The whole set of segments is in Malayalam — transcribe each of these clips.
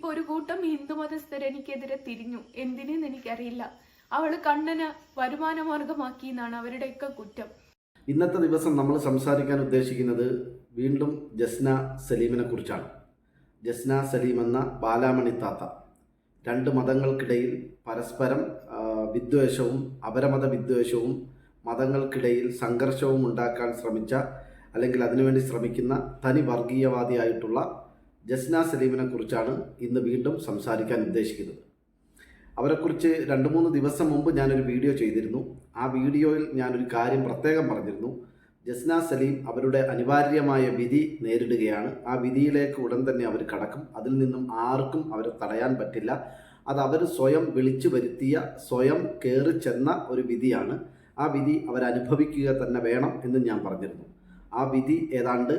ഇപ്പൊ ഒരു കൂട്ടം ഹിന്ദു മതസ്ഥർ എനിക്കെതിരെ തിരിഞ്ഞു. എന്തിനെന്ന് എനിക്കറിയില്ല. അവൾ കണ്ണന് വരുമാന മാർഗമാക്കി എന്നാണ് അവരുടെയൊക്കെ കുറ്റം. ഇന്നത്തെ ദിവസം നമ്മൾ സംസാരിക്കാൻ ഉദ്ദേശിക്കുന്നത് വീണ്ടും ജസ്ന സലീമിനെ കുറിച്ചാണ്. ജസ്ന സലീം എന്ന ബാലാമണി താത്ത. രണ്ട് മതങ്ങൾക്കിടയിൽ പരസ്പരം വിദ്വേഷവും അപരമത വിദ്വേഷവും മതങ്ങൾക്കിടയിൽ സംഘർഷവും ഉണ്ടാക്കാൻ ശ്രമിച്ച അല്ലെങ്കിൽ അതിനുവേണ്ടി ശ്രമിക്കുന്ന തനി വർഗീയവാദിയായിട്ടുള്ള ജസ്ന സലീമിനെ കുറിച്ചാണ് ഇന്ന് വീണ്ടും സംസാരിക്കാൻ ഉദ്ദേശിക്കുന്നത്. അവരെക്കുറിച്ച് രണ്ട് മൂന്ന് ദിവസം മുമ്പ് ഞാനൊരു വീഡിയോ ചെയ്തിരുന്നു. ആ വീഡിയോയിൽ ഞാനൊരു കാര്യം പ്രത്യേകം പറഞ്ഞിരുന്നു. ജസ്ന സലീം അവരുടെ അനിവാര്യമായ വിധി നേരിടുകയാണ്. ആ വിധിയിലേക്ക് ഉടൻ തന്നെ അവർ കടക്കും. അതിൽ നിന്നും ആർക്കും അവരെ തടയാൻ പറ്റില്ല. അത് അവർ സ്വയം വിളിച്ചു വരുത്തിയ സ്വയം കയറി ചെന്ന ഒരു വിധിയാണ്. ആ വിധി അവരനുഭവിക്കുക തന്നെ വേണം എന്ന് ഞാൻ പറഞ്ഞിരുന്നു. ആ വിധി ഏതാണ്ട്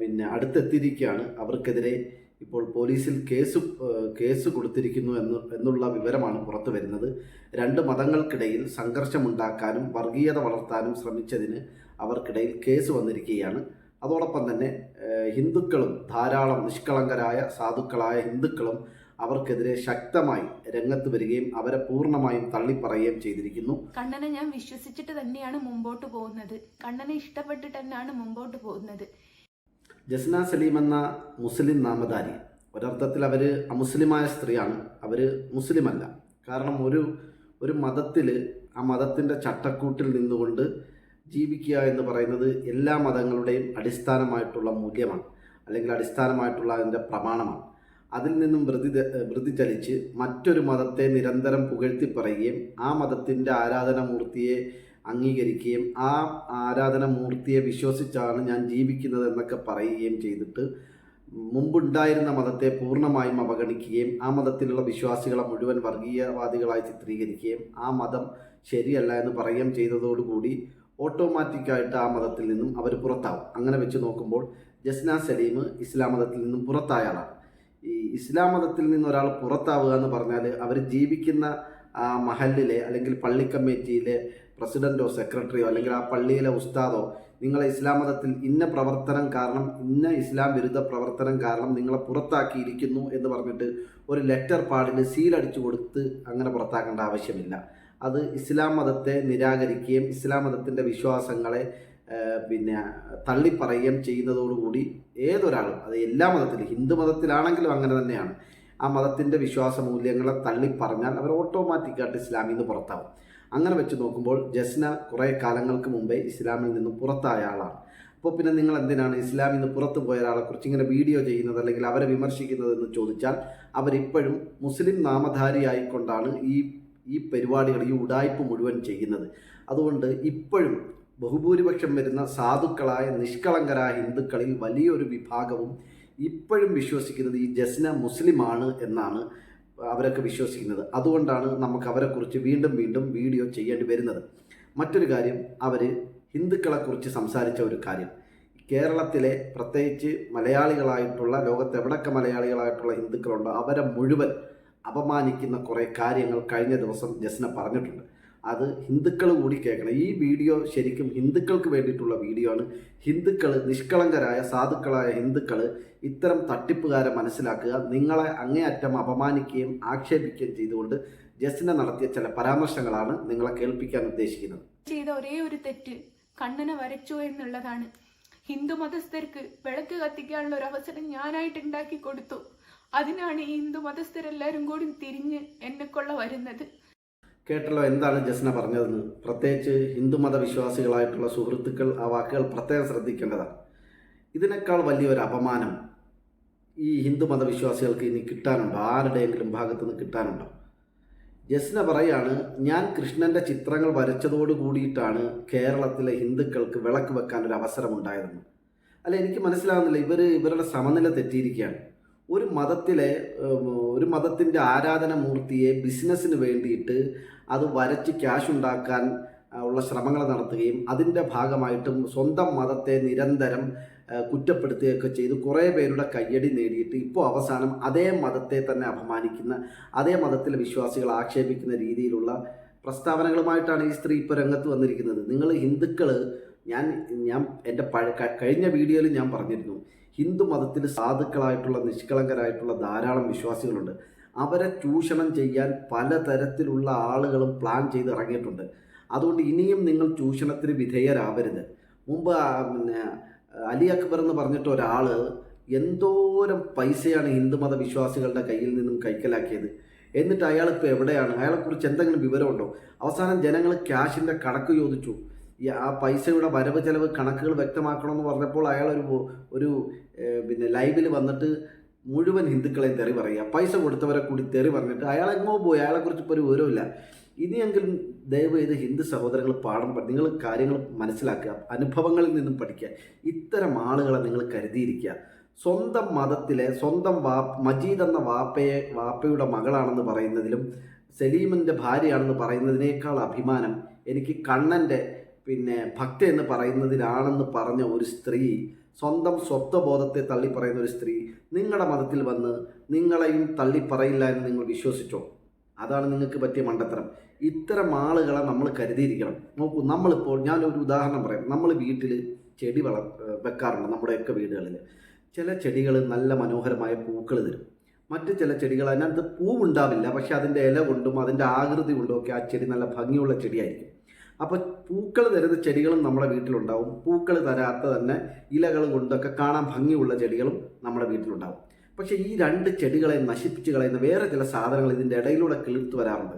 പിന്നെ അടുത്തെത്തിയിരിക്കുകയാണ്. അവർക്കെതിരെ ഇപ്പോൾ പോലീസിൽ കേസ് കേസ് കൊടുത്തിരിക്കുന്നു എന്ന് എന്നുള്ള വിവരമാണ് പുറത്തു വരുന്നത്. രണ്ട് മതങ്ങൾക്കിടയിൽ സംഘർഷമുണ്ടാക്കാനും വർഗീയത വളർത്താനും ശ്രമിച്ചതിന് അവർക്കിടയിൽ കേസ് വന്നിരിക്കുകയാണ്. അതോടൊപ്പം തന്നെ ഹിന്ദുക്കളും ധാരാളം നിഷ്കളങ്കരായ സാധുക്കളായ ഹിന്ദുക്കളും അവർക്കെതിരെ ശക്തമായി രംഗത്ത് വരികയും അവരെ പൂർണമായും തള്ളിപ്പറയുകയും ചെയ്തിരിക്കുന്നു. കണ്ണനെ ഞാൻ വിശ്വസിച്ചിട്ട് തന്നെയാണ് മുമ്പോട്ട് പോകുന്നത്. കണ്ണനെ ഇഷ്ടപ്പെട്ടിട്ട് തന്നെയാണ് മുമ്പോട്ട് പോകുന്നത്. ജസ്ന സലീം എന്ന മുസ്ലിം നാമധാരി. ഒരർത്ഥത്തിൽ അവർ അമുസ്ലിമായ സ്ത്രീയാണ്. അവർ മുസ്ലിമല്ല. കാരണം ഒരു ഒരു മതത്തിൽ ആ മതത്തിന്റെ ചട്ടക്കൂട്ടിൽ നിന്നുകൊണ്ട് ജീവിക്കുക എന്ന് പറയുന്നത് എല്ലാ മതങ്ങളുടെയും അടിസ്ഥാനമായിട്ടുള്ള മൂല്യമാണ്. അല്ലെങ്കിൽ അടിസ്ഥാനമായിട്ടുള്ള അതിന്റെ പ്രമാണമാണ്. അതിൽ നിന്നും വൃതി വൃതിചലിച്ച് മറ്റൊരു മതത്തെ നിരന്തരം പുകഴ്ത്തി പറയുകയും ആ മതത്തിന്റെ ആരാധനാമൂർത്തിയെ അംഗീകരിക്കുകയും ആ ആരാധന മൂർത്തിയെ വിശ്വസിച്ചാണ് ഞാൻ ജീവിക്കുന്നത് എന്നൊക്കെ പറയുകയും ചെയ്തിട്ട് മുമ്പുണ്ടായിരുന്ന മതത്തെ പൂർണമായും അവഗണിക്കുകയും ആ മതത്തിലുള്ള വിശ്വാസികളെ മുഴുവൻ വർഗീയവാദികളായി ചിത്രീകരിക്കുകയും ആ മതം ശരിയല്ല എന്ന് പറയുകയും ചെയ്തതോടുകൂടി ഓട്ടോമാറ്റിക്കായിട്ട് ആ മതത്തിൽ നിന്നും അവർ പുറത്താവും. അങ്ങനെ വെച്ച് നോക്കുമ്പോൾ ജസ്ന സലീം ഇസ്ലാം മതത്തിൽ നിന്നും പുറത്തായ ആളാണ്. ഈ ഇസ്ലാം മതത്തിൽ നിന്ന് ഒരാൾ പുറത്താവുക എന്ന് പറഞ്ഞാൽ അവർ ജീവിക്കുന്ന ആ മഹലിലെ അല്ലെങ്കിൽ പള്ളി കമ്മിറ്റിയിലെ പ്രസിഡന്റോ സെക്രട്ടറിയോ അല്ലെങ്കിൽ ആ പള്ളിയിലെ ഉസ്താദോ നിങ്ങളെ ഇസ്ലാം മതത്തിൽ ഇന്ന പ്രവർത്തനം കാരണം ഇന്ന ഇസ്ലാം വിരുദ്ധ പ്രവർത്തനം കാരണം നിങ്ങളെ പുറത്താക്കിയിരിക്കുന്നു എന്ന് പറഞ്ഞിട്ട് ഒരു ലെറ്റർ പാടിന് സീലടിച്ചു കൊടുത്ത് അങ്ങനെ പുറത്താക്കേണ്ട ആവശ്യമില്ല. അത് ഇസ്ലാം മതത്തെ നിരാകരിക്കുകയും ഇസ്ലാം മതത്തിന്റെ വിശ്വാസങ്ങളെ പിന്നെ തള്ളിപ്പറയുകയും ചെയ്യുന്നതോടുകൂടി ഏതൊരാളും അത് എല്ലാ മതത്തിലും ഹിന്ദു മതത്തിലാണെങ്കിലും അങ്ങനെ തന്നെയാണ്. ആ മതത്തിന്റെ വിശ്വാസ മൂല്യങ്ങളെ തള്ളിപ്പറഞ്ഞാൽ അവർ ഓട്ടോമാറ്റിക്കായിട്ട് ഇസ്ലാമിൽ നിന്ന് പുറത്താവും. അങ്ങനെ വെച്ച് നോക്കുമ്പോൾ ജസ്ന കുറേ കാലങ്ങൾക്ക് മുമ്പേ ഇസ്ലാമിൽ നിന്ന് പുറത്തായ ആളാണ്. അപ്പോൾ പിന്നെ നിങ്ങൾ എന്തിനാണ് ഇസ്ലാമിൽ നിന്ന് പുറത്തു പോയ ഒരാളെക്കുറിച്ച് ഇങ്ങനെ വീഡിയോ ചെയ്യുന്നത് അല്ലെങ്കിൽ അവരെ വിമർശിക്കുന്നത് എന്ന് ചോദിച്ചാൽ അവരിപ്പോഴും മുസ്ലിം നാമധാരിയായിക്കൊണ്ടാണ് ഈ ഈ പരിപാടികൾ ഈ ഉടായ്പ മുഴുവൻ ചെയ്യുന്നത്. അതുകൊണ്ട് ഇപ്പോഴും ബഹുഭൂരിപക്ഷം വരുന്ന സാധുക്കളായ നിഷ്കളങ്കരായ ഹിന്ദുക്കളിൽ വലിയൊരു വിഭാഗവും ഇപ്പോഴും വിശ്വസിക്കുന്നത് ഈ ജസ്ന മുസ്ലിമാണ് എന്നാണ് അവരൊക്കെ വിശ്വസിക്കുന്നത്. അതുകൊണ്ടാണ് നമുക്ക് അവരെക്കുറിച്ച് വീണ്ടും വീണ്ടും വീഡിയോ ചെയ്യേണ്ടി വരുന്നത്. മറ്റൊരു കാര്യം അവർ ഹിന്ദുക്കളെക്കുറിച്ച് സംസാരിച്ച ഒരു കാര്യം. കേരളത്തിലെ പ്രത്യേകിച്ച് മലയാളികളായിട്ടുള്ള ലോകത്ത് എവിടൊക്കെ മലയാളികളായിട്ടുള്ള ഹിന്ദുക്കളുണ്ടോ അവരെ മുഴുവൻ അപമാനിക്കുന്ന കുറേ കാര്യങ്ങൾ കഴിഞ്ഞ ദിവസം ജസ്ന പറഞ്ഞിട്ടുണ്ട്. അത് ഹിന്ദുക്കൾ കൂടി കേൾക്കണം. ഈ വീഡിയോ ശരിക്കും ഹിന്ദുക്കൾക്ക് വേണ്ടിയിട്ടുള്ള വീഡിയോ ആണ്. ഹിന്ദുക്കൾ നിഷ്കളങ്കരായ സാധുക്കളായ ഹിന്ദുക്കൾ ഇത്തരം തട്ടിപ്പുകാരെ മനസ്സിലാക്കുക നിങ്ങളെ അങ്ങേയറ്റം അപമാനിക്കുകയും ആക്ഷേപിക്കുകയും ചെയ്തുകൊണ്ട് ജസ്സിനെ നടത്തിയ ചില പരാമർശങ്ങളാണ് നിങ്ങളെ കേൾപ്പിക്കാൻ ഉദ്ദേശിക്കുന്നത്. ചെയ്ത ഒരേ ഒരു തെറ്റ് കണ്ണനെ വരച്ചു എന്നുള്ളതാണ്. ഹിന്ദു മതസ്ഥർക്ക് വിളക്ക് കത്തിക്കാനുള്ള ഒരു അവസരം ഞാനായിട്ട് ഉണ്ടാക്കി കൊടുത്തു. അതിനാണ് ഈ ഹിന്ദു മതസ്ഥരെല്ലാരും കൂടി തിരിഞ്ഞ് എന്നെക്കൊള്ള വരുന്നത്. കേട്ടല്ലോ എന്താണ് ജസ്ന പറഞ്ഞതെന്ന്. പ്രത്യേകിച്ച് ഹിന്ദുമത വിശ്വാസികളായിട്ടുള്ള സുഹൃത്തുക്കൾ ആ വാക്കുകൾ പ്രത്യേകം ശ്രദ്ധിക്കേണ്ടതാണ്. ഇതിനേക്കാൾ വലിയൊരു അപമാനം ഈ ഹിന്ദുമത വിശ്വാസികൾക്ക് ഇനി കിട്ടാനുണ്ടോ? ആരുടെയെങ്കിലും ഭാഗത്തു നിന്ന് കിട്ടാനുണ്ടോ? ജസ്ന പറയാണ് ഞാൻ കൃഷ്ണന്റെ ചിത്രങ്ങൾ വരച്ചതോട് കൂടിയിട്ടാണ് കേരളത്തിലെ ഹിന്ദുക്കൾക്ക് വിളക്ക് വെക്കാൻ ഒരു അവസരം ഉണ്ടായതെന്ന് അല്ല എനിക്ക് മനസ്സിലാകുന്നില്ല ഇവർ ഇവരുടെ സമനില തെറ്റിയിരിക്കുകയാണ്. ഒരു മതത്തിലെ ഒരു മതത്തിന്റെ ആരാധന മൂർത്തിയെ ബിസിനസ്സിന് വേണ്ടിയിട്ട് അത് വരച്ച് ക്യാഷ് ഉണ്ടാക്കാൻ ഉള്ള ശ്രമങ്ങൾ നടത്തുകയും അതിന്റെ ഭാഗമായിട്ടും സ്വന്തം മതത്തെ നിരന്തരം കുറ്റപ്പെടുത്തുകയൊക്കെ ചെയ്ത് കുറേ പേരുടെ കയ്യടി നേടിയിട്ട് ഇപ്പോൾ അവസാനം അതേ മതത്തെ തന്നെ അപമാനിക്കുന്ന അതേ മതത്തിലെ വിശ്വാസികൾ ആക്ഷേപിക്കുന്ന രീതിയിലുള്ള പ്രസ്താവനകളുമായിട്ടാണ് ഈ സ്ത്രീ ഇപ്പോൾ രംഗത്ത് വന്നിരിക്കുന്നത്. നിങ്ങൾ ഹിന്ദുക്കൾ ഞാൻ ഞാൻ എന്റെ കഴിഞ്ഞ വീഡിയോയിൽ ഞാൻ പറഞ്ഞിരുന്നു ഹിന്ദു മതത്തിൽ സാധുക്കളായിട്ടുള്ള നിഷ്കളങ്കരായിട്ടുള്ള ധാരാളം വിശ്വാസികളുണ്ട്. അവരെ ചൂഷണം ചെയ്യാൻ പലതരത്തിലുള്ള ആളുകളും പ്ലാൻ ചെയ്ത് ഇറങ്ങിയിട്ടുണ്ട് അതുകൊണ്ട് ഇനിയും നിങ്ങൾ ചൂഷണത്തിന് വിധേയരാവരുത്. മുമ്പ് പിന്നെ അലി അക്ബർ എന്ന് പറഞ്ഞിട്ട് ഒരാൾ എന്തോരം പൈസയാണ് ഹിന്ദുമത വിശ്വാസികളുടെ കയ്യിൽ നിന്നും കൈക്കലാക്കിയത്. എന്നിട്ട് അയാൾ ഇപ്പോൾ എവിടെയാണ്? അയാളെക്കുറിച്ച് എന്തെങ്കിലും വിവരമുണ്ടോ? അവസാനം ജനങ്ങൾ ക്യാഷിന്റെ കണക്ക് ചോദിച്ചു. ഈ ആ പൈസയുടെ വരവ് ചെലവ് കണക്കുകൾ വ്യക്തമാക്കണമെന്ന് പറഞ്ഞപ്പോൾ അയാൾ ഒരു ഒരു പിന്നെ ലൈവിൽ വന്നിട്ട് മുഴുവൻ ഹിന്ദുക്കളെ തെറി പറയുക. പൈസ കൊടുത്തവരെ കൂടി തെറി പറഞ്ഞിട്ട് അയാൾ എങ്ങോ പോയി. അയാളെക്കുറിച്ച് ഇപ്പോൾ ഒരു വിവരമില്ല ഇനിയെങ്കിലും ദയവ് ചെയ്ത് ഹിന്ദു സഹോദരങ്ങൾ പാഠം നിങ്ങൾ കാര്യങ്ങൾ മനസ്സിലാക്കുക അനുഭവങ്ങളിൽ നിന്നും പഠിക്കുക. ഇത്തരം ആളുകളെ നിങ്ങൾ കരുതിയിരിക്കുക. സ്വന്തം മതത്തിലെ സ്വന്തം വാ മജീദ് എന്ന വാപ്പയെ വാപ്പയുടെ മകളാണെന്ന് പറയുന്നതിലും സലീമിന്റെ ഭാര്യയാണെന്ന് പറയുന്നതിനേക്കാൾ അഭിമാനം എനിക്ക് കണ്ണന്റെ പിന്നെ ഭക്ത എന്ന് പറയുന്നതിലാണെന്ന് പറഞ്ഞ ഒരു സ്ത്രീ സ്വന്തം സ്വത്വബോധത്തെ തള്ളിപ്പറയുന്ന ഒരു സ്ത്രീ നിങ്ങളുടെ മതത്തിൽ വന്ന് നിങ്ങളെയും തള്ളിപ്പറയില്ല എന്ന് നിങ്ങൾ വിശ്വസിച്ചോ? അതാണ് നിങ്ങൾക്ക് പറ്റിയ മണ്ടത്തരം. ഇത്തരം ആളുകളെ നമ്മൾ കരുതിയിരിക്കണം. നോക്കൂ നമ്മളിപ്പോൾ ഞാനൊരു ഉദാഹരണം പറയാം. നമ്മൾ വീട്ടിൽ ചെടി വള വെക്കാറുണ്ട് നമ്മുടെയൊക്കെ വീടുകളിൽ. ചില ചെടികൾ നല്ല മനോഹരമായ പൂക്കൾ തരും. മറ്റ് ചില ചെടികൾ അതിനകത്ത് പൂവുണ്ടാവില്ല പക്ഷെ അതിന്റെ ഇല കൊണ്ടും അതിന്റെ ആകൃതി കൊണ്ടും ഒക്കെ ആ ചെടി നല്ല ഭംഗിയുള്ള ചെടിയായിരിക്കും. അപ്പോൾ പൂക്കൾ തരുന്ന ചെടികളും നമ്മുടെ വീട്ടിലുണ്ടാവും. പൂക്കൾ തരാത്ത തന്നെ ഇലകൾ കൊണ്ടൊക്കെ കാണാൻ ഭംഗിയുള്ള ചെടികളും നമ്മുടെ വീട്ടിലുണ്ടാവും. പക്ഷേ ഈ രണ്ട് ചെടികളെ നശിപ്പിച്ച് കളയുന്ന വേറെ ചില സാധനങ്ങൾ ഇതിന്റെ ഇടയിലൂടെ കിളിർത്ത് വരാറുണ്ട്.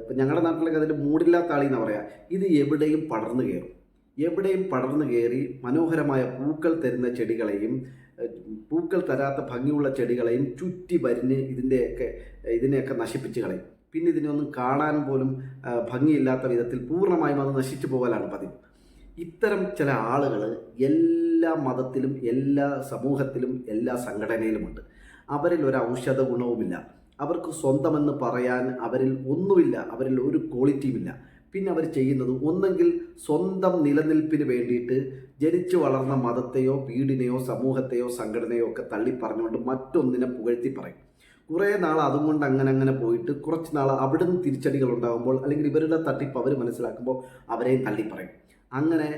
ഇപ്പം ഞങ്ങളുടെ നാട്ടിലൊക്കെ അതിന്റെ മൂടില്ലാത്ത ആളി എന്ന് പറയാം. ഇത് എവിടെയും പടർന്നു കയറും എവിടെയും പടർന്നു കയറി മനോഹരമായ പൂക്കൾ തരുന്ന ചെടികളെയും പൂക്കൾ തരാത്ത ഭംഗിയുള്ള ചെടികളെയും ചുറ്റി വരിഞ്ഞ് ഇതിന്റെയൊക്കെ ഇതിനെയൊക്കെ നശിപ്പിച്ച് കളയും. പിന്നെ ഇതിനൊന്നും കാണാൻ പോലും ഭംഗിയില്ലാത്ത വിധത്തിൽ പൂർണമായും അത് നശിച്ചു പോകലാണ് പതിവ്. ഇത്തരം ചില ആളുകൾ എല്ലാ മതത്തിലും എല്ലാ സമൂഹത്തിലും എല്ലാ സംഘടനയിലുമുണ്ട്. അവരിൽ ഒരു ഔഷധ ഗുണവുമില്ല. അവർക്ക് സ്വന്തമെന്ന് പറയാൻ അവരിൽ ഒന്നുമില്ല. അവരിൽ ഒരു ക്വാളിറ്റിയുമില്ല. പിന്നെ അവർ ചെയ്യുന്നത് ഒന്നെങ്കിൽ സ്വന്തം നിലനിൽപ്പിന് വേണ്ടിയിട്ട് ജനിച്ചു വളർന്ന മതത്തെയോ വീടിനെയോ സമൂഹത്തെയോ സംഘടനയോ ഒക്കെ തള്ളിപ്പറഞ്ഞുകൊണ്ട് മറ്റൊന്നിനെ പുകഴ്ത്തി പറയും. കുറേ നാൾ അതും കൊണ്ട് അങ്ങനെ അങ്ങനെ പോയിട്ട് കുറച്ച് നാൾ അവിടെ നിന്ന് തിരിച്ചടികൾ ഉണ്ടാകുമ്പോൾ അല്ലെങ്കിൽ ഇവരുടെ തട്ടിപ്പ് അവർ മനസ്സിലാക്കുമ്പോൾ അവരെയും തള്ളിപ്പറയും അങ്ങനെ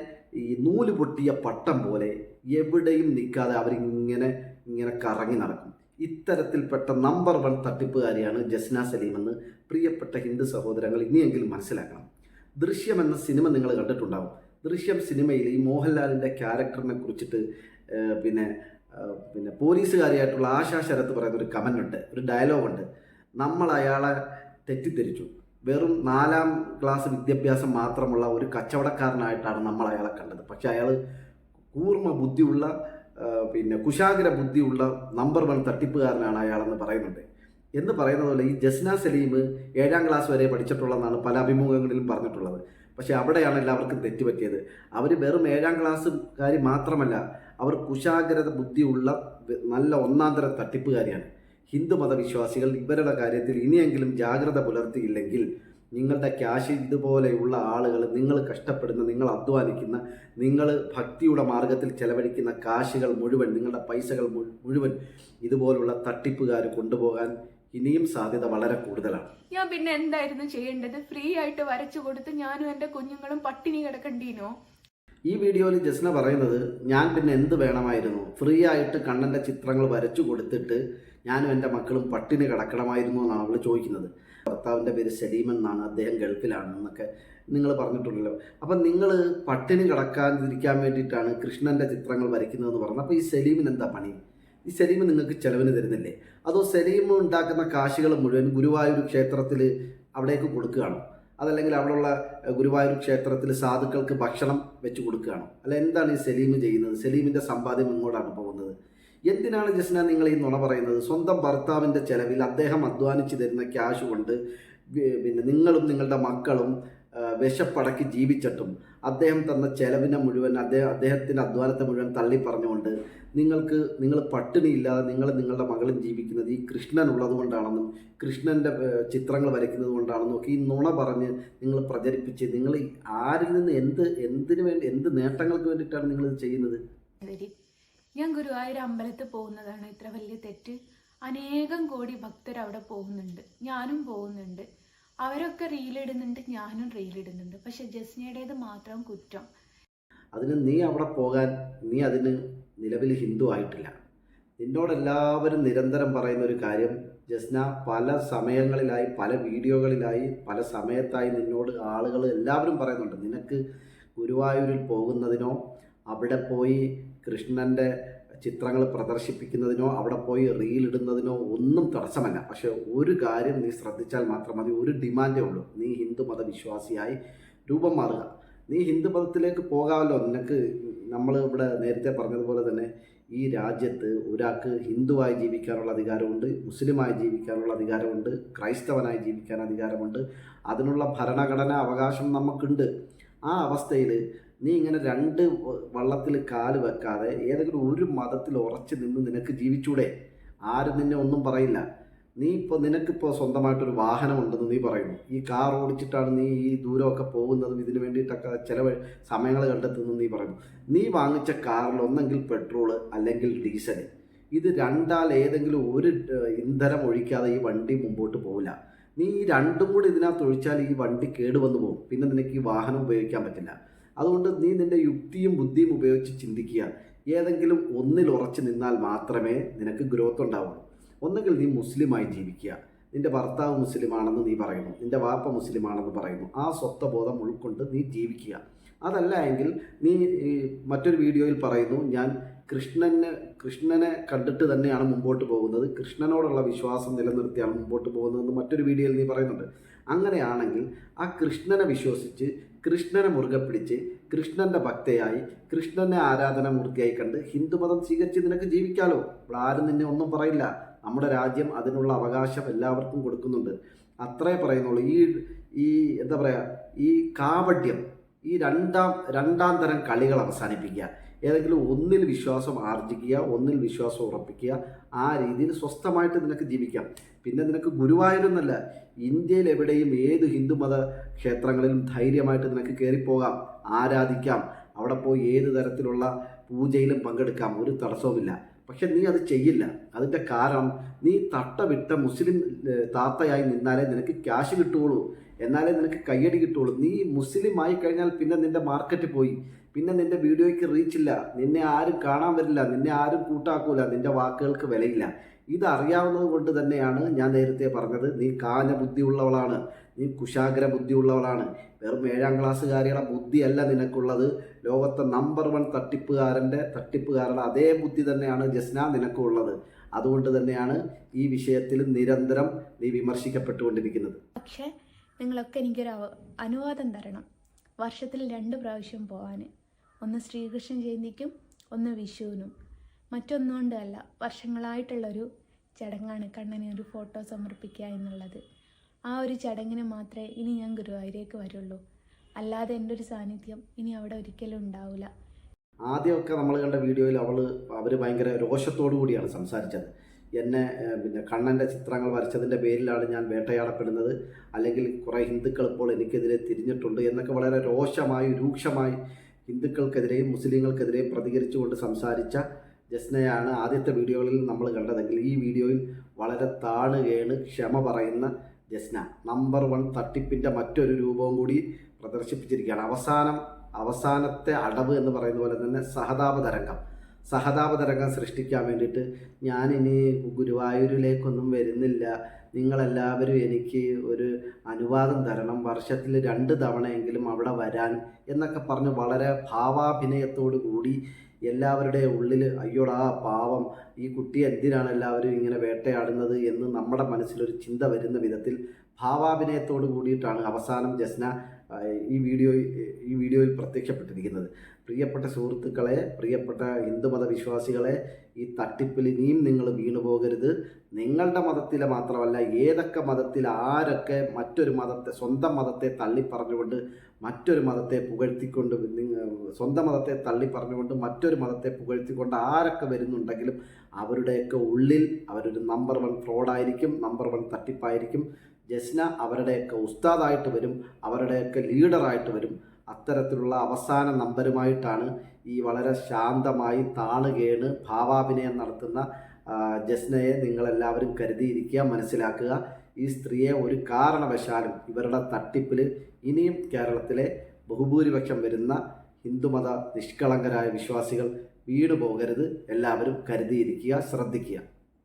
ഈ നൂൽ പൊട്ടിയ പട്ടം പോലെ എവിടെയും നിൽക്കാതെ അവരിങ്ങനെ ഇങ്ങനെ കറങ്ങി നടക്കും. ഇത്തരത്തിൽപ്പെട്ട നമ്പർ വൺ തട്ടിപ്പുകാരിയാണ് ജസ്ന സലീം എന്ന് പ്രിയപ്പെട്ട ഹിന്ദു സഹോദരങ്ങൾ ഇനിയെങ്കിലും മനസ്സിലാക്കണം. ദൃശ്യം എന്ന സിനിമ നിങ്ങൾ കണ്ടിട്ടുണ്ടാവും. ദൃശ്യം സിനിമയിൽ ഈ മോഹൻലാലിന്റെ ക്യാരക്ടറിനെ കുറിച്ചിട്ട് പിന്നെ പിന്നെ പോലീസുകാരിയായിട്ടുള്ള ആശാ ശരത്ത് പറയുന്ന ഒരു കമന്റ് ഉണ്ട് ഒരു ഡയലോഗുണ്ട് നമ്മൾ അയാളെ തെറ്റിദ്ധരിച്ചു. വെറും നാലാം ക്ലാസ് വിദ്യാഭ്യാസം മാത്രമുള്ള ഒരു കച്ചവടക്കാരനായിട്ടാണ് നമ്മൾ അയാളെ കണ്ടത്. പക്ഷെ അയാൾ കൂർമ്മ ബുദ്ധിയുള്ള പിന്നെ കുശാഗ്ര ബുദ്ധിയുള്ള നമ്പർ വൺ തട്ടിപ്പുകാരനാണ് അയാളെന്ന് പറയുന്നുണ്ട്. എന്ന് പറയുന്നത് പോലെ ഈ ജസ്ന സലീം ഏഴാം ക്ലാസ് വരെ പഠിച്ചിട്ടുള്ളതെന്നാണ് പല അഭിമുഖങ്ങളിലും പറഞ്ഞിട്ടുള്ളത്. പക്ഷെ അവിടെയാണ് എല്ലാവർക്കും തെറ്റുപറ്റിയത്. അവർ വെറും ഏഴാം ക്ലാസ്സുകാരി മാത്രമല്ല അവർ കുശാഗ്രത ബുദ്ധിയുള്ള നല്ല ഒന്നാന്തര തട്ടിപ്പുകാരിയാണ്. ഹിന്ദു മതവിശ്വാസികൾ ഇവരുടെ കാര്യത്തിൽ ഇനിയെങ്കിലും ജാഗ്രത പുലർത്തിയില്ലെങ്കിൽ നിങ്ങളുടെ ക്യാഷ് ഇതുപോലെയുള്ള ആളുകൾ നിങ്ങൾ കഷ്ടപ്പെടുന്ന നിങ്ങൾ അധ്വാനിക്കുന്ന നിങ്ങൾ ഭക്തിയുടെ മാർഗത്തിൽ ചെലവഴിക്കുന്ന കാശുകൾ മുഴുവൻ നിങ്ങളുടെ പൈസകൾ മുഴുവൻ ഇതുപോലുള്ള തട്ടിപ്പുകാർ കൊണ്ടുപോകാൻ ഇനിയും സാധ്യത വളരെ കൂടുതലാണ്. ഞാൻ പിന്നെ എന്തായിരുന്നു ചെയ്യേണ്ടത്? ഫ്രീ ആയിട്ട് വരച്ചു കൊടുത്ത് ഞാനും എന്റെ കുഞ്ഞുങ്ങളും പട്ടിണി കിടക്കണ്ടീനോ? ഈ വീഡിയോയിൽ ജസ്ന പറയുന്നത് ഞാൻ പിന്നെ എന്ത് വേണമായിരുന്നു? ഫ്രീ ആയിട്ട് കണ്ണന്റെ ചിത്രങ്ങൾ വരച്ചു കൊടുത്തിട്ട് ഞാനും എന്റെ മക്കളും പട്ടിണി കിടക്കണമായിരുന്നു എന്നാണ് അവൾ ചോദിക്കുന്നത്. ഭർത്താവിന്റെ പേര് സലീം എന്നാണ് അദ്ദേഹം ഗൾഫിലാണ് എന്നൊക്കെ നിങ്ങൾ പറഞ്ഞിട്ടുണ്ടല്ലോ. അപ്പം നിങ്ങൾ പട്ടിണി കിടക്കാതിരിക്കാൻ വേണ്ടിയിട്ടാണ് കൃഷ്ണന്റെ ചിത്രങ്ങൾ വരയ്ക്കുന്നതെന്ന് പറഞ്ഞത്. അപ്പോൾ ഈ സലീമിന് എന്താ പണി? ഈ സലീം നിങ്ങൾക്ക് ചിലവിന് തരുന്നില്ലേ? അതോ സലീം ഉണ്ടാക്കുന്ന കാശികൾ മുഴുവൻ ഗുരുവായൂർ ക്ഷേത്രത്തിൽ അവിടേക്ക് കൊടുക്കുകയാണോ? അതല്ലെങ്കിൽ അവിടെയുള്ള ഗുരുവായൂർ ക്ഷേത്രത്തിൽ സാധുക്കൾക്ക് ഭക്ഷണം വെച്ച് കൊടുക്കുകയാണോ. അല്ല എന്താണ് ഈ സലീം ചെയ്യുന്നത്? സലീമിന്റെ സമ്പാദ്യം ഇങ്ങോട്ടാണ് പോകുന്നത്? എന്തിനാണ് ജസ്ന നിങ്ങൾ ഈ നുണ പറയുന്നത്? സ്വന്തം ഭർത്താവിന്റെ ചെലവിൽ അദ്ദേഹം അധ്വാനിച്ച് തരുന്ന ക്യാഷ് കൊണ്ട് പിന്നെ നിങ്ങളും നിങ്ങളുടെ മക്കളും വിശപ്പടക്കി ജീവിച്ചിട്ടും അദ്ദേഹം തന്ന ചെലവിനെ മുഴുവൻ അദ്ദേഹം അദ്ദേഹത്തിന്റെ അധ്വാനത്തെ മുഴുവൻ തള്ളി പറഞ്ഞുകൊണ്ട് നിങ്ങൾക്ക് നിങ്ങൾ പട്ടിണിയില്ലാതെ നിങ്ങൾ നിങ്ങളുടെ മകളും ജീവിക്കുന്നത് ഈ കൃഷ്ണൻ ഉള്ളതുകൊണ്ടാണെന്നും കൃഷ്ണന്റെ ചിത്രങ്ങൾ വരയ്ക്കുന്നത് കൊണ്ടാണെന്നും ഒക്കെ ഈ നുണ പറഞ്ഞ് നിങ്ങൾ പ്രചരിപ്പിച്ച് നിങ്ങൾ ആരിൽ നിന്ന് എന്ത് എന്തിനു വേണ്ടി എന്ത് നേട്ടങ്ങൾക്ക് വേണ്ടിയിട്ടാണ് നിങ്ങൾ ഇത് ചെയ്യുന്നത്? ഞാൻ ഗുരുവായൂർ അമ്പലത്തിൽ പോകുന്നതാണ് ഇത്ര വലിയ തെറ്റ്. അനേകം കോടി ഭക്തർ അവിടെ പോകുന്നുണ്ട്. ഞാനും പോകുന്നുണ്ട്. അവരൊക്കെ റീലിടുന്നുണ്ട് ഞാനും റീലിടുന്നുണ്ട് പക്ഷെ ജസ്നയുടേത് മാത്രം കുറ്റം. അതിന് നീ അവിടെ പോകാൻ നീ അതിന് നിലവിൽ ഹിന്ദു ആയിട്ടില്ല. നിന്നോട് എല്ലാവരും നിരന്തരം പറയുന്ന ഒരു കാര്യം ജസ്ന പല സമയങ്ങളിലായി പല വീഡിയോകളിലായി പല സമയത്തായി നിന്നോട് ആളുകൾ എല്ലാവരും പറയുന്നുണ്ട്. നിനക്ക് ഗുരുവായൂരിൽ പോകുന്നതിനോ അവിടെ പോയി കൃഷ്ണന്റെ ചിത്രങ്ങൾ പ്രദർശിപ്പിക്കുന്നതിനോ അവിടെ പോയി റീൽ ഇടുന്നതിനോ ഒന്നും തടസ്സമല്ല. പക്ഷേ ഒരു കാര്യം നീ ശ്രദ്ധിച്ചാൽ മാത്രം മതി. ഒരു ഡിമാൻഡേ ഉള്ളൂ. നീ ഹിന്ദു മതവിശ്വാസിയായി രൂപം മാറുക. നീ ഹിന്ദു മതത്തിലേക്ക് പോകാമല്ലോ. നിനക്ക് നമ്മൾ ഇവിടെ നേരത്തെ പറഞ്ഞതുപോലെ തന്നെ ഈ രാജ്യത്ത് ഒരാൾക്ക് ഹിന്ദുവായി ജീവിക്കാനുള്ള അധികാരമുണ്ട് മുസ്ലിമായി ജീവിക്കാനുള്ള അധികാരമുണ്ട് ക്രൈസ്തവനായി ജീവിക്കാൻ അധികാരമുണ്ട്. അതിനുള്ള ഭരണഘടനാ അവകാശം നമുക്കുണ്ട്. ആ അവസ്ഥയിൽ നീ ഇങ്ങനെ രണ്ട് വള്ളത്തിൽ കാൽ വെക്കാതെ ഏതെങ്കിലും ഒരു മതത്തിൽ ഉറച്ച് നിന്ന് നിനക്ക് ജീവിച്ചൂടെ? ആരും നിന്നെ ഒന്നും പറയില്ല. നീ ഇപ്പോൾ നിനക്കിപ്പോൾ സ്വന്തമായിട്ടൊരു വാഹനമുണ്ടെന്ന് നീ പറയുന്നു. ഈ കാർ ഓടിച്ചിട്ടാണ് നീ ഈ ദൂരമൊക്കെ പോകുന്നതും ഇതിനു വേണ്ടിയിട്ടൊക്കെ ചില സമയങ്ങൾ കണ്ടെത്തുന്നു നീ പറയുന്നു. നീ വാങ്ങിച്ച കാറിൽ ഒന്നെങ്കിൽ പെട്രോൾ അല്ലെങ്കിൽ ഡീസൽ ഇത് രണ്ടാൽ ഏതെങ്കിലും ഒരു ഇന്ധനം ഒഴിക്കാതെ ഈ വണ്ടി മുമ്പോട്ട് പോകില്ല നീ ഈ രണ്ടും കൂടി ഇതിനകത്ത് ഒഴിച്ചാൽ ഈ വണ്ടി കേടുവന്നു പോകും. പിന്നെ നിനക്ക് ഈ വാഹനം ഉപയോഗിക്കാൻ പറ്റില്ല. അതുകൊണ്ട് നീ നിന്റെ യുക്തിയും ബുദ്ധിയും ഉപയോഗിച്ച് ചിന്തിക്കുക. ഏതെങ്കിലും ഒന്നിൽ ഉറച്ചു നിന്നാൽ മാത്രമേ നിനക്ക് ഗ്രോത്ത് ഉണ്ടാവുള്ളൂ. ഒന്നുകിൽ നീ മുസ്ലിമായി ജീവിക്കുക. നിന്റെ ഭർത്താവ് മുസ്ലിമാണെന്ന് നീ പറയുന്നു. നിന്റെ വാപ്പ മുസ്ലിമാണെന്ന് പറയുന്നു. ആ സ്വത്വബോധം ഉൾക്കൊണ്ട് നീ ജീവിക്കുക. അതല്ല എങ്കിൽ നീ മറ്റൊരു വീഡിയോയിൽ പറയുന്നു ഞാൻ കൃഷ്ണന് കൃഷ്ണനെ കണ്ടിട്ട് തന്നെയാണ് മുമ്പോട്ട് പോകുന്നത്. കൃഷ്ണനോടുള്ള വിശ്വാസം നിലനിർത്തിയാണ് മുമ്പോട്ട് പോകുന്നതെന്ന് മറ്റൊരു വീഡിയോയിൽ നീ പറയുന്നുണ്ട്. അങ്ങനെയാണെങ്കിൽ ആ കൃഷ്ണനെ വിശ്വസിച്ച് കൃഷ്ണനെ മുറുകെ പിടിച്ച് കൃഷ്ണന്റെ ഭക്തയായി കൃഷ്ണനെ ആരാധന മൂർത്തിയായി കണ്ട് ഹിന്ദുമതം സ്വീകരിച്ച് നിനക്ക് ജീവിക്കാലോ? ഇവിടെ ആരും നിന്നെ ഒന്നും പറയില്ല. നമ്മുടെ രാജ്യം അതിനുള്ള അവകാശം എല്ലാവർക്കും കൊടുക്കുന്നുണ്ട്. അത്രേ പറയുന്നുള്ളൂ. ഈ ഈ എന്താ പറയുക ഈ കാവഡ്യം ഈ രണ്ടാം രണ്ടാം തരം കളികൾ അവസാനിപ്പിക്കുക. ഏതെങ്കിലും ഒന്നിൽ വിശ്വാസം ആർജിക്കുക ഒന്നിൽ വിശ്വാസം ഉറപ്പിക്കുക ആ രീതിയിൽ സ്വസ്ഥമായിട്ട് നിനക്ക് ജീവിക്കാം. പിന്നെ നിനക്ക് ഗുരുവായൂരെന്നല്ല ഇന്ത്യയിൽ എവിടെയും ഏത് ഹിന്ദുമത ക്ഷേത്രങ്ങളിലും ധൈര്യമായിട്ട് നിനക്ക് കയറിപ്പോകാം ആരാധിക്കാം. അവിടെ പോയി ഏത് തരത്തിലുള്ള പൂജയിലും പങ്കെടുക്കാം ഒരു തടസ്സവുമില്ല. പക്ഷെ നീ അത് ചെയ്യില്ല. അതിന്റെ കാരണം നീ തട്ട വിട്ട മുസ്ലിം താത്തയായി നിന്നാലേ നിനക്ക് ക്യാഷ് കിട്ടുകയുള്ളൂ. എന്നാലേ നിനക്ക് കയ്യടി കിട്ടുള്ളൂ. നീ മുസ്ലിം ആയി കഴിഞ്ഞാൽ പിന്നെ നിന്റെ മാർക്കറ്റ് പോയി. പിന്നെ നിന്റെ വീഡിയോയ്ക്ക് റീച്ച് ഇല്ല. നിന്നെ ആരും കാണാൻ വരില്ല. നിന്നെ ആരും കൂട്ടാക്കൂല. നിന്റെ വാക്കുകൾക്ക് വിലയില്ല. ഇത് അറിയാവുന്നത് കൊണ്ട് തന്നെയാണ് ഞാൻ നേരത്തെ പറഞ്ഞത്. നീ കാഞ്ഞ ബുദ്ധിയുള്ളവളാണ്. നീ കുശാഗ്ര ബുദ്ധിയുള്ളവളാണ്. വെറും ഏഴാം ക്ലാസ്സുകാരിയുടെ ബുദ്ധിയല്ല നിനക്കുള്ളത്. ലോകത്തെ നമ്പർ വൺ തട്ടിപ്പുകാരന്റെ തട്ടിപ്പുകാരുടെ അതേ ബുദ്ധി തന്നെയാണ് ജസ്ന നിനക്കുള്ളത്. അതുകൊണ്ട് തന്നെയാണ് ഈ വിഷയത്തിൽ നിരന്തരം നീ വിമർശിക്കപ്പെട്ടുകൊണ്ടിരിക്കുന്നത്. പക്ഷേ നിങ്ങളൊക്കെ എനിക്കൊരു അനുവാദം തരണം. വർഷത്തിൽ രണ്ട് പ്രാവശ്യം പോകാൻ ഒന്ന് ശ്രീകൃഷ്ണ ജയന്തിക്കും ഒന്ന് വിഷുവിനും. മറ്റൊന്നുകൊണ്ടല്ല വർഷങ്ങളായിട്ടുള്ളൊരു ചടങ്ങാണ് കണ്ണനെ ഒരു ഫോട്ടോ സമർപ്പിക്കുക എന്നുള്ളത്. ആ ഒരു ചടങ്ങിന് മാത്രമേ ഇനി ഞാൻ ഗുരുവായൂരേക്ക് വരുള്ളൂ. അല്ലാതെ എന്റെ ഒരു സാന്നിധ്യം ഇനി അവിടെ ഒരിക്കലും ഉണ്ടാവില്ല ആദ്യമൊക്കെ നമ്മൾ കണ്ട വീഡിയോയിൽ അവൾ അവർ ഭയങ്കര രോഷത്തോടു കൂടിയാണ് സംസാരിച്ചത്. എന്നെ പിന്നെ കണ്ണന്റെ ചിത്രങ്ങൾ വരച്ചതിന്റെ പേരിലാണ് ഞാൻ വേട്ടയാടപ്പെടുന്നത്. അല്ലെങ്കിൽ കുറേ ഹിന്ദുക്കൾ ഇപ്പോൾ എനിക്കെതിരെ തിരിഞ്ഞിട്ടുണ്ട് എന്നൊക്കെ വളരെ രോഷമായി രൂക്ഷമായി ഹിന്ദുക്കൾക്കെതിരെയും മുസ്ലിങ്ങൾക്കെതിരെയും പ്രതികരിച്ചുകൊണ്ട് സംസാരിച്ച ജസ്നയാണ് ആദ്യത്തെ വീഡിയോകളിൽ നമ്മൾ കണ്ടതെങ്കിൽ ഈ വീഡിയോയിൽ വളരെ താണുകേണ് ക്ഷമ പറയുന്ന ജസ്ന. നമ്പർ വൺ തട്ടിപ്പിന്റെ മറ്റൊരു രൂപവും കൂടി പ്രദർശിപ്പിച്ചിരിക്കുകയാണ്. അവസാനം അവസാനത്തെ അടവ് എന്ന് പറയുന്ന പോലെ തന്നെ സഹതാപ തരംഗം. സഹതാപ തരംഗം സൃഷ്ടിക്കാൻ വേണ്ടിയിട്ട് ഞാനിനി ഗുരുവായൂരിലേക്കൊന്നും വരുന്നില്ല. നിങ്ങളെല്ലാവരും എനിക്ക് ഒരു അനുവാദം തരണം. വർഷത്തിൽ രണ്ട് തവണയെങ്കിലും അവിടെ വരാൻ എന്നൊക്കെ പറഞ്ഞ് വളരെ ഭാവാഭിനയത്തോടു കൂടി എല്ലാവരുടെ ഉള്ളിൽ അയ്യോടാ പാവം ഈ കുട്ടി എന്തിനാണ് എല്ലാവരും ഇങ്ങനെ വേട്ടയാടുന്നത് എന്ന് നമ്മുടെ മനസ്സിലൊരു ചിന്ത വരുന്ന വിധത്തിൽ ഭാവാഭിനയത്തോട് കൂടിയിട്ടാണ് അവസാനം ജസ്ന ഈ വീഡിയോ ഈ വീഡിയോയിൽ പ്രത്യക്ഷപ്പെട്ടിരിക്കുന്നത്. പ്രിയപ്പെട്ട സുഹൃത്തുക്കളെ പ്രിയപ്പെട്ട ഹിന്ദു മതവിശ്വാസികളെ ഈ തട്ടിപ്പിൽ ഇനിയും നിങ്ങൾ വീണു പോകരുത്. നിങ്ങളുടെ മതത്തിലെ മാത്രമല്ല ഏതൊക്കെ മതത്തിൽ ആരൊക്കെ മറ്റൊരു മതത്തെ സ്വന്തം മതത്തെ തള്ളിപ്പറഞ്ഞുകൊണ്ട് മറ്റൊരു മതത്തെ പുകഴ്ത്തിക്കൊണ്ട് സ്വന്തം മതത്തെ തള്ളിപ്പറഞ്ഞുകൊണ്ട് മറ്റൊരു മതത്തെ പുകഴ്ത്തിക്കൊണ്ട് ആരൊക്കെ വരുന്നുണ്ടെങ്കിലും അവരുടെയൊക്കെ ഉള്ളിൽ അവരൊരു നമ്പർ വൺ ഫ്രോഡായിരിക്കും നമ്പർ വൺ തട്ടിപ്പായിരിക്കും. ജസ്ന അവരുടെയൊക്കെ ഉസ്താദായിട്ട് വരും അവരുടെയൊക്കെ ലീഡറായിട്ട് വരും. അത്തരത്തിലുള്ള അവസാന നമ്പരുമായിട്ടാണ് ഈ വളരെ ശാന്തമായി താണുകേണ് ഭാവാഭിനയം നടത്തുന്ന ജസ്നയെ നിങ്ങളെല്ലാവരും കരുതിയിരിക്കുക മനസ്സിലാക്കുക. ഈ സ്ത്രീയെ ഒരു കാരണവശാലും ഇവരുടെ തട്ടിപ്പിൽ ഇനിയും കേരളത്തിലെ ബഹുഭൂരിപക്ഷം വരുന്ന ഹിന്ദുമത നിഷ്കളങ്കരായ വിശ്വാസികൾ വീണ് പോകരുത് എല്ലാവരും കരുതിയിരിക്കുക ശ്രദ്ധിക്കുക.